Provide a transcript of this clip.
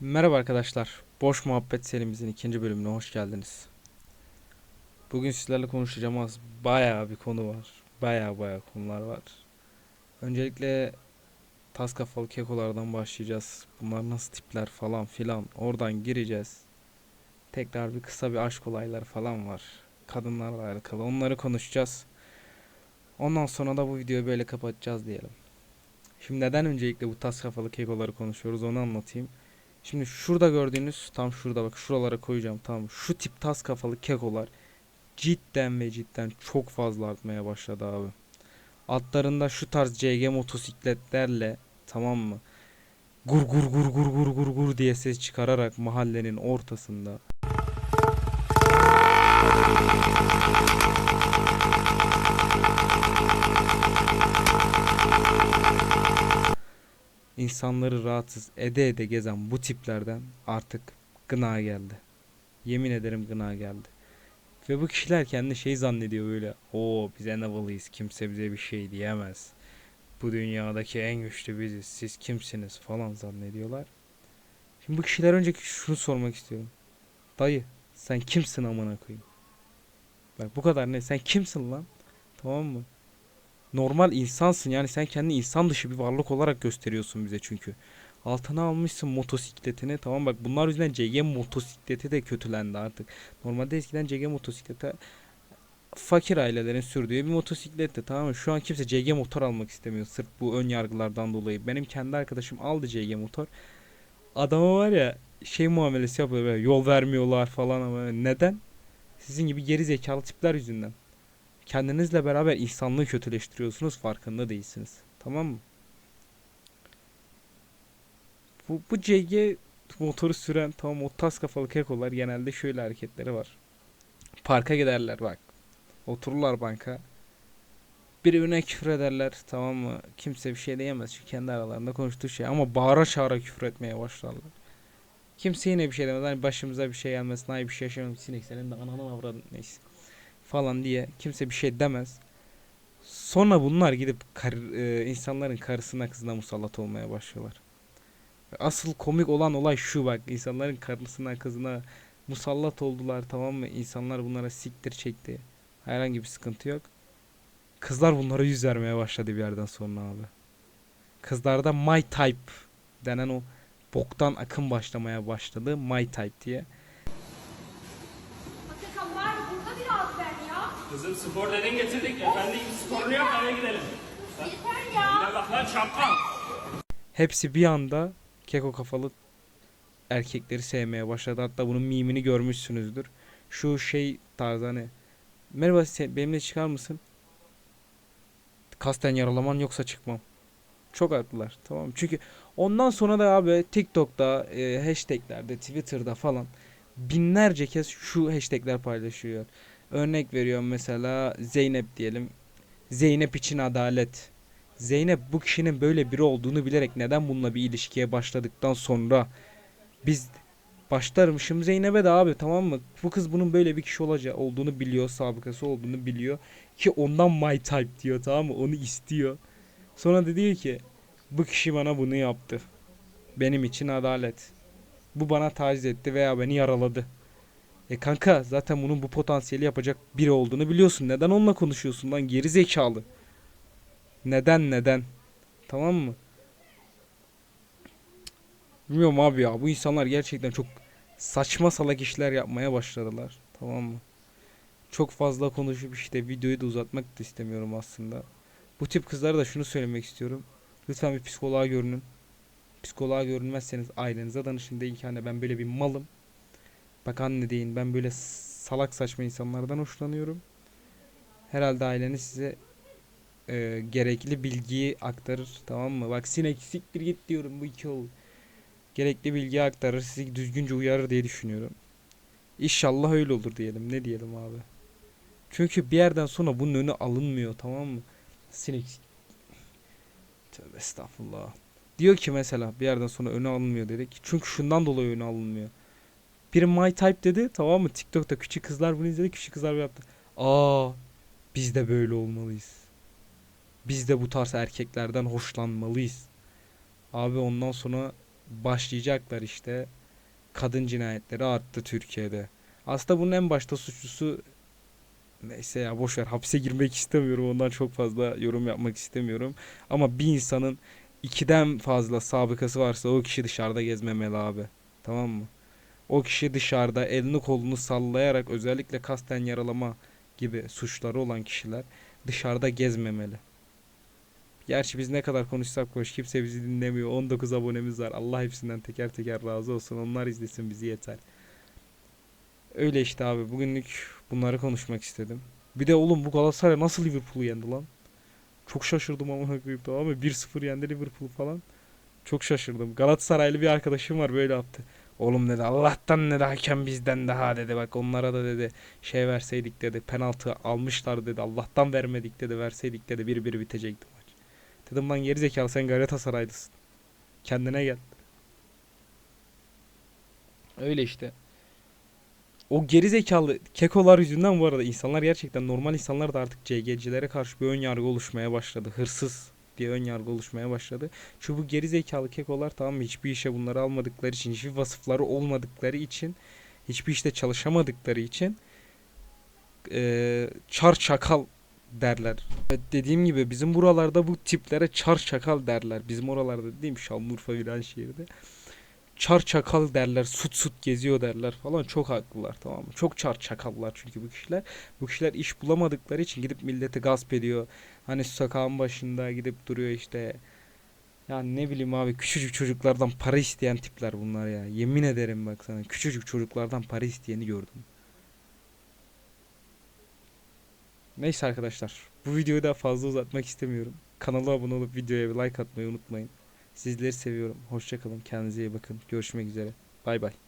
Merhaba arkadaşlar. Boş Muhabbet serimizin ikinci bölümüne hoş geldiniz. Bugün sizlerle konuşacağımız bayağı bir konu var. Bayağı bayağı konular var. Öncelikle tas kafalı kekolardan başlayacağız. Bunlar nasıl tipler falan filan. Oradan gireceğiz. Tekrar bir kısa bir aşk olayları falan var. Kadınlarla alakalı. Onları konuşacağız. Ondan sonra da bu videoyu böyle kapatacağız diyelim. Şimdi neden öncelikle bu tas kafalı kekoları konuşuyoruz onu anlatayım. Şimdi şurada gördüğünüz tam şurada bak şuralara koyacağım tamam şu tip tas kafalı kekolar cidden ve cidden çok fazla artmaya başladı abi. Altlarında şu tarz CG motosikletlerle tamam mı? Gur gur gur gur gur gur gur diye ses çıkararak mahallenin ortasında insanları rahatsız ede ede gezen bu tiplerden artık gına geldi. Yemin ederim gına geldi. Ve bu kişiler kendi şey zannediyor böyle. Oo biz en havalıyız. Kimse bize bir şey diyemez. Bu dünyadaki en güçlü biziz. Siz kimsiniz falan zannediyorlar. Şimdi bu kişiler önceki şunu sormak istiyorum. Dayı sen kimsin amına koyayım? Bak bu kadar ne? Sen kimsin lan? Tamam mı? Normal insansın yani sen kendini insan dışı bir varlık olarak gösteriyorsun bize çünkü. Altına almışsın motosikletini tamam bak bunlar yüzünden CG motosikleti de kötülendi artık. Normalde eskiden CG motosiklete fakir ailelerin sürdüğü bir motosikletti tamam mı? Şu an kimse CG motor almak istemiyor sırf bu ön yargılardan dolayı. Benim kendi arkadaşım aldı CG motor. Adama var ya şey muamelesi yapıyor böyle yol vermiyorlar falan ama neden? Sizin gibi geri zekalı tipler yüzünden. Kendinizle beraber insanlığı kötüleştiriyorsunuz farkında değilsiniz. Tamam mı? Bu, bu CG motoru süren tamam o tas kafalı kekolar genelde şöyle hareketleri var. Parka giderler bak. Otururlar banka. Birbirine küfür ederler tamam mı? Kimse bir şey diyemez çünkü kendi aralarında konuştuğu şey ama bağıra çağıra küfür etmeye başlarlar. Kimse yine bir şey demez. Hani başımıza bir şey gelmesin. Ay bir şey yaşamam. Sinek senin de ananı avradın. Neyse falan diye kimse bir şey demez. Sonra bunlar gidip kar, e, insanların karısına kızına musallat olmaya başlıyorlar. Asıl komik olan olay şu bak insanların karısına kızına musallat oldular tamam mı? İnsanlar bunlara siktir çekti. Herhangi bir sıkıntı yok. Kızlar bunlara yüz vermeye başladı bir yerden sonra abi. Kızlarda my type denen o boktan akım başlamaya başladı my type diye. Kızım spor dedin getirdik. Efendi gibi sporunu yap eve gidelim. Yeter ya. Ne bak lan çapkal. Hepsi bir anda keko kafalı erkekleri sevmeye başladı. Hatta bunun mimini görmüşsünüzdür. Şu şey tarzı hani Merhaba sen benimle çıkar mısın? Kasten yaralaman yoksa çıkmam. Çok haklılar tamam? Çünkü ondan sonra da abi TikTok'ta, e, hashtaglerde, Twitter'da falan binlerce kez şu hashtagler paylaşıyor. Örnek veriyorum mesela Zeynep diyelim. Zeynep için adalet. Zeynep bu kişinin böyle biri olduğunu bilerek neden bununla bir ilişkiye başladıktan sonra biz başlarmışım Zeynep'e de abi tamam mı? Bu kız bunun böyle bir kişi olacağı olduğunu biliyor, sabıkası olduğunu biliyor ki ondan my type diyor tamam mı? Onu istiyor. Sonra da diyor ki bu kişi bana bunu yaptı. Benim için adalet. Bu bana taciz etti veya beni yaraladı. E kanka zaten bunun bu potansiyeli yapacak biri olduğunu biliyorsun. Neden onunla konuşuyorsun lan geri zekalı? Neden neden? Tamam mı? Bilmiyorum abi ya bu insanlar gerçekten çok saçma salak işler yapmaya başladılar. Tamam mı? Çok fazla konuşup işte videoyu da uzatmak da istemiyorum aslında. Bu tip kızlara da şunu söylemek istiyorum. Lütfen bir psikoloğa görünün. Psikoloğa görünmezseniz ailenize danışın. Deyin ki anne ben böyle bir malım. Bak anne deyin ben böyle salak saçma insanlardan hoşlanıyorum. Herhalde aileniz size e, gerekli bilgiyi aktarır. Tamam mı? Bak sinek siktir git diyorum bu iki oğul. Gerekli bilgiyi aktarır. Sizi düzgünce uyarır diye düşünüyorum. İnşallah öyle olur diyelim. Ne diyelim abi? Çünkü bir yerden sonra bunun önü alınmıyor tamam mı? Sinek Tövbe estağfurullah. Diyor ki mesela bir yerden sonra önü alınmıyor dedik. Çünkü şundan dolayı önü alınmıyor. Biri my type dedi tamam mı? TikTok'ta küçük kızlar bunu izledi. Küçük kızlar böyle yaptı. Aa biz de böyle olmalıyız. Biz de bu tarz erkeklerden hoşlanmalıyız. Abi ondan sonra başlayacaklar işte. Kadın cinayetleri arttı Türkiye'de. Aslında bunun en başta suçlusu neyse ya boş ver hapse girmek istemiyorum ondan çok fazla yorum yapmak istemiyorum. Ama bir insanın ikiden fazla sabıkası varsa o kişi dışarıda gezmemeli abi. Tamam mı? O kişi dışarıda elini kolunu sallayarak özellikle kasten yaralama gibi suçları olan kişiler dışarıda gezmemeli. Gerçi biz ne kadar konuşsak konuş kimse bizi dinlemiyor. 19 abonemiz var. Allah hepsinden teker teker razı olsun. Onlar izlesin bizi yeter. Öyle işte abi. Bugünlük bunları konuşmak istedim. Bir de oğlum bu Galatasaray nasıl Liverpool'u yendi lan? Çok şaşırdım ama koyayım tamam mı? 1-0 yendi Liverpool falan. Çok şaşırdım. Galatasaraylı bir arkadaşım var böyle yaptı. Oğlum dedi Allah'tan dedi hakem bizden daha dedi. Bak onlara da dedi şey verseydik dedi. Penaltı almışlar dedi. Allah'tan vermedik dedi. Verseydik dedi 1-1 bitecekti maç. Dedim lan gerizekalı sen Galatasaraylısın. Kendine gel. Öyle işte. O gerizekalı kekolar yüzünden bu arada insanlar gerçekten normal insanlar da artık CG'cilere karşı bir ön yargı oluşmaya başladı. Hırsız diye ön yargı oluşmaya başladı. Çünkü bu gerizekalı kekolar tamam mı hiçbir işe bunları almadıkları için, hiçbir vasıfları olmadıkları için, hiçbir işte çalışamadıkları için eee, çar çakal derler. Dediğim gibi bizim buralarda bu tiplere çar çakal derler. Bizim oralarda dediğim Şanlıurfa Viranşehir'de çar çakal derler, sut sut geziyor derler falan. Çok haklılar tamam mı? Çok çar çakallar çünkü bu kişiler. Bu kişiler iş bulamadıkları için gidip milleti gasp ediyor. Hani sokağın başında gidip duruyor işte. Ya ne bileyim abi küçücük çocuklardan para isteyen tipler bunlar ya. Yemin ederim bak sana küçücük çocuklardan para isteyeni gördüm. Neyse arkadaşlar bu videoyu daha fazla uzatmak istemiyorum. Kanala abone olup videoya bir like atmayı unutmayın. Sizleri seviyorum. Hoşçakalın. Kendinize iyi bakın. Görüşmek üzere. Bay bay.